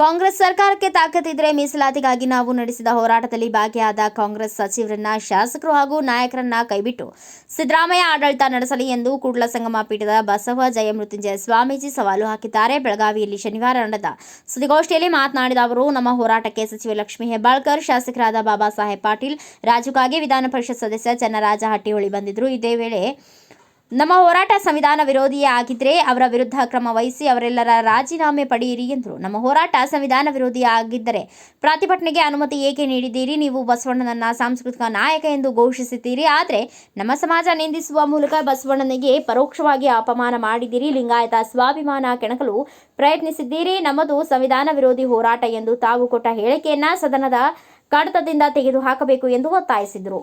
ಕಾಂಗ್ರೆಸ್ ಸರ್ಕಾರಕ್ಕೆ ತಾಕತ್ತಿದ್ರೆ ಮೀಸಲಾತಿಗಾಗಿ ನಾವು ನಡೆಸಿದ ಹೋರಾಟದಲ್ಲಿ ಭಾಗಿಯಾದ ಕಾಂಗ್ರೆಸ್ ಸಚಿವರನ್ನ ಶಾಸಕರು ಹಾಗೂ ನಾಯಕರನ್ನ ಕೈಬಿಟ್ಟು ಸಿದ್ದರಾಮಯ್ಯ ಆಡಳಿತ ನಡೆಸಲಿ ಎಂದು ಕೂಡಲ ಸಂಗಮ ಪೀಠದ ಬಸವ ಜಯಮೃತ್ಯುಂಜಯ ಸ್ವಾಮೀಜಿ ಸವಾಲು ಹಾಕಿದ್ದಾರೆ. ಬೆಳಗಾವಿಯಲ್ಲಿ ಶನಿವಾರ ನಡೆದ ಸುದ್ದಿಗೋಷ್ಠಿಯಲ್ಲಿ ಮಾತನಾಡಿದ ಅವರು, ನಮ್ಮ ಹೋರಾಟಕ್ಕೆ ಸಚಿವ ಲಕ್ಷ್ಮೀ ಹೆಬ್ಬಾಳ್ಕರ್, ಶಾಸಕರಾದ ಬಾಬಾ ಸಾಹೇಬ್ ಪಾಟೀಲ್ ರಾಜುಗಾಗಿ ಕಾಗೆ ವಿಧಾನ ಪರಿಷತ್ ಸದಸ್ಯ ಚನ್ನರಾಜ ಹಟ್ಟಿಹೊಳಿ ಬಂದಿದ್ದರು. ಇದೇ ವೇಳೆ ನಮ್ಮ ಹೋರಾಟ ಸಂವಿಧಾನ ವಿರೋಧಿಯೇ ಆಗಿದ್ರೆ ಅವರ ವಿರುದ್ಧ ಕ್ರಮ ವಹಿಸಿ ಅವರೆಲ್ಲರ ರಾಜೀನಾಮೆ ಪಡೆಯಿರಿ ಎಂದರು. ನಮ್ಮ ಹೋರಾಟ ಸಂವಿಧಾನ ವಿರೋಧಿ ಆಗಿದ್ದರೆ ಪ್ರತಿಭಟನೆಗೆ ಅನುಮತಿ ಏಕೆ ನೀಡಿದ್ದೀರಿ? ನೀವು ಬಸವಣ್ಣನನ್ನ ಸಾಂಸ್ಕೃತಿಕ ನಾಯಕ ಎಂದು ಘೋಷಿಸಿದ್ದೀರಿ. ಆದರೆ ನಮ್ಮ ಸಮಾಜ ನಿಂದಿಸುವ ಮೂಲಕ ಬಸವಣ್ಣನಿಗೆ ಪರೋಕ್ಷವಾಗಿ ಅಪಮಾನ ಮಾಡಿದ್ದೀರಿ. ಲಿಂಗಾಯತ ಸ್ವಾಭಿಮಾನ ಕೆಣಕಲು ಪ್ರಯತ್ನಿಸಿದ್ದೀರಿ. ನಮ್ಮದು ಸಂವಿಧಾನ ವಿರೋಧಿ ಹೋರಾಟ ಎಂದು ತಾವು ಕೊಟ್ಟ ಹೇಳಿಕೆಯನ್ನ ಸದನದ ಕಡತದಿಂದ ತೆಗೆದುಹಾಕಬೇಕು ಎಂದು ಒತ್ತಾಯಿಸಿದರು.